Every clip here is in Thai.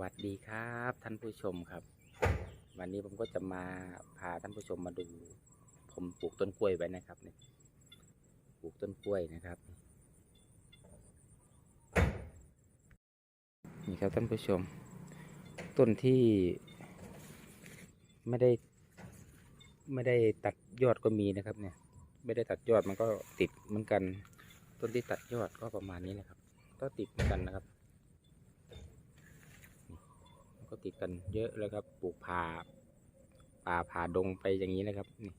วัสดีครับท่านผู้ชมครับ วันนี้ผมก็จะมาพาท่านผู้ชมมาดู ผมปลูกต้นกล้วยไว้นะครับเนี่ยปลูกต้นกล้วยนะครับ นี่ครับท่านผู้ชม ต้นที่ ไม่ได้ ไม่ได้ตัดยอดก็มีนะครับ เนี่ย ไม่ได้ตัดยอดมันก็ติดเหมือนกัน ต้นที่ตัดยอดก็ประมาณนี้นะครับ ก็ติดเหมือนกันนะครับ กันเยอะแล้วครับ ปลูกผ่าป่าผ่าดงไปอย่างนี้นะครับนี่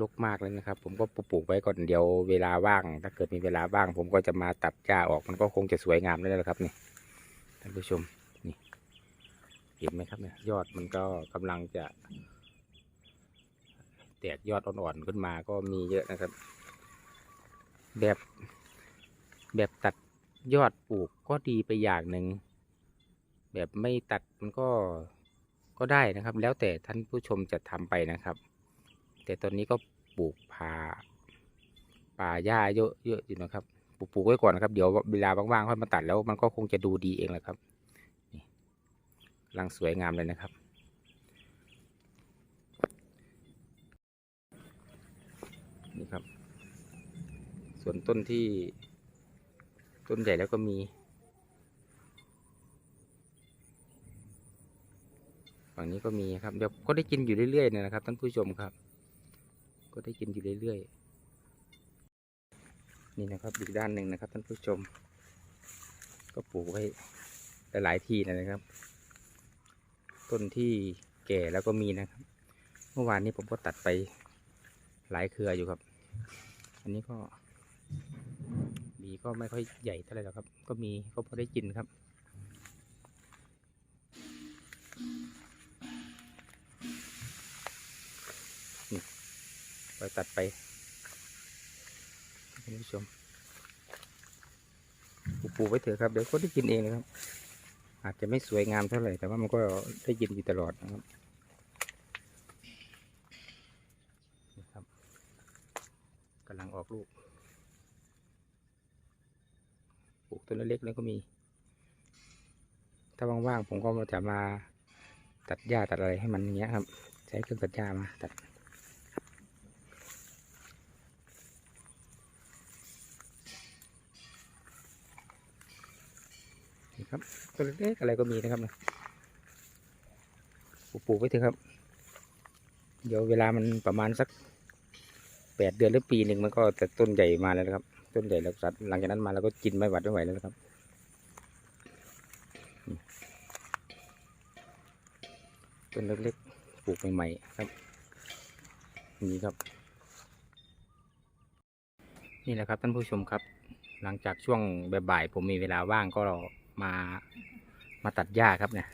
ลกมากเลยนะครับ ผมก็ปลูกไว้ก่อนเดี๋ยวเวลาว่าง ถ้าเกิดมีเวลาว่าง ผมก็จะมาตัดหญ้าออกมันก็คงจะสวยงามแล้วละครับนี่ท่านผู้ชมนี่เห็นไหมครับเนี่ยยอดมันก็กำลังจะ แตกยอดอ่อนๆขึ้นมาก็มีเยอะนะครับ แบบแบบตัด ยอดปลูกก็ดีไปอย่างหนึ่ง แบบไม่ตัดมันก็ก็ได้นะครับ แล้วแต่ท่านผู้ชมจะทำไปนะครับ แต่ตอนนี้ก็ปลูกผ่าป่าหญ้าเยอะเยอะอยู่นะครับปลูกปลูกไว้ก่อนนะครับ เดี๋ยวเวลาว่างๆค่อยมาตัดแล้วมันก็คงจะดูดีเองแหละครับนี่กำลังสวยงามเลยนะครับ นี่ครับ ส่วนต้นที่ ต้นใหญ่แล้วก็มีฝั่งนี้ก็มีครับเดี๋ยวก็ได้กินอยู่เรื่อยๆเนี่ยนะครับท่านผู้ชมครับ ก็ได้กินอยู่เรื่อยๆ นี่นะครับอีกด้านหนึ่งนะครับท่านผู้ชม ก็ปลูกไว้หลายๆที่นะครับ ต้นที่แก่แล้วก็มีนะครับ เมื่อวานนี้ผมก็ตัดไปหลายเครืออยู่ครับ อันนี้ก็ีก็ไม่ค่อยใหญ่เท่าไหร่หรอกครับ ก็มีก็พอได้กินครับนี่ไปตัดไปท่านผู้ชมปลูกไว้เถอะครับ เดี๋ยวก็ได้กินเองนะครับ อาจจะไม่สวยงามเท่าไหร่ แต่ว่ามันก็ได้กินอยู่ตลอดนะครับกำลังออกลูก ปลูก ต้นเล็กๆแล้วก็มี ถ้าว่างๆผมก็จะมาตัดหญ้าตัดอะไรให้มันอย่างเงี้ยครับ ใช้เครื่องตัดหญ้ามาตัดนี่ครับต้นเล็กๆอะไรก็มีนะครับนะปลูกปลูกไว้เถอะครับ เดี๋ยวเวลามันประมาณสักแปดเดือนหรือปีหนึ่งมันก็จะต้นใหญ่มาแล้วนะครับ ต้นใหญ่แล้วสัตว์หลังจากนั้นมาเราก็กินไม่หวัดไม่ไหวแล้วนะครับ ต้นเล็กๆปลูกใหม่ๆครับ นี่ครับ นี่แหละครับท่านผู้ชมครับ หลังจากช่วงบ่ายๆผมมีเวลาว่างก็มามาตัดหญ้าครับเนี่ย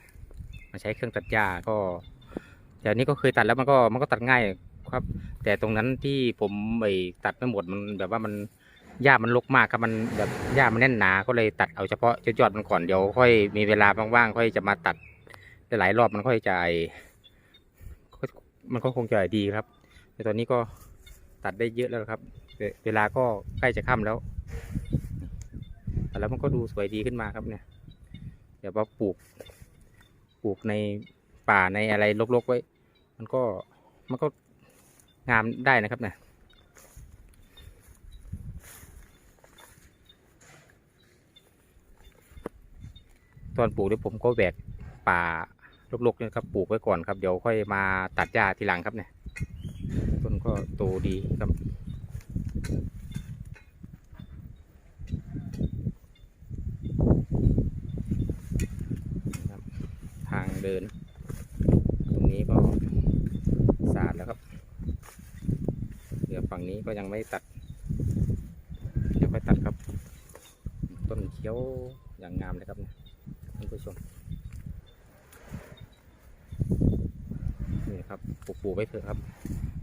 มาใช้เครื่องตัดหญ้าก็เดี๋ยวนี้ก็เคยตัดแล้วมันก็มันก็ตัดง่ายครับ แต่ตรงนั้นที่ผมไปตัดไม่หมดมันแบบว่ามัน หญ้ามันรกมากครับมันแบบหญ้ามันแน่นหนาก็เลยตัดเอาเฉพาะยอดมันก่อนเดี๋ยวค่อยมีเวลาว่างๆค่อยจะมาตัดหลายรอบมันค่อยจะไอมันก็คงจะดีครับ แต่ตอนนี้ก็ตัดได้เยอะแล้วครับ เวลาก็ใกล้จะค่ำแล้วแต่แล้วมันก็ดูสวยดีขึ้นมาครับเนี่ย เดี๋ยวว่าปลูก ปลูกในป่าในอะไรรกๆไว้ มันก็มันก็งามได้นะครับเนี่ย ตอนปลูกเนี่ยผมก็แบกป่ารกๆเนี่ยครับปลูกไว้ก่อนครับเดี๋ยวค่อยมาตัดหญ้าทีหลังครับเนี่ยต้นก็โตดีครับทางเดิน ตรงนี้ก็สะอาดแล้วครับ เดี๋ยวฝั่งนี้ก็ยังไม่ตัดยังไม่ตัดครับ ต้นเขียวอย่างงามเลยครับเนี่ย ท่านผู้ชม นี่ครับปลูกปูไว้เถอะครับ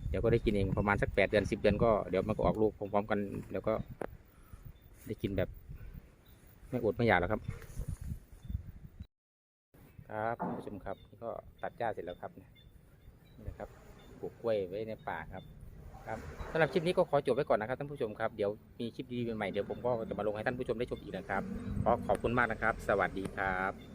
เดี๋ยวก็ได้กินเองประมาณสักแปดเดือนสิบเดือนก็เดี๋ยวมันก็ออกลูกพร้อมๆกัน แล้วก็ได้กินแบบ ไม่อดไม่อยากแล้วครับ ครับท่านผู้ชมครับนี่ก็ตัดหญ้าเสร็จแล้วครับนี่ยนี่นะครับปลูกกล้วยไว้ในป่าครับ ครับสำหรับคลิปนี้ก็ขอจบไว้ก่อนนะครับท่านผู้ชมครับ เดี๋ยวมีคลิปดีๆใหม่ๆเดี๋ยวผมก็จะมาลงให้ท่านผู้ชมได้ชมอีกนะครับ ขอขอบคุณมากนะครับ สวัสดีครับ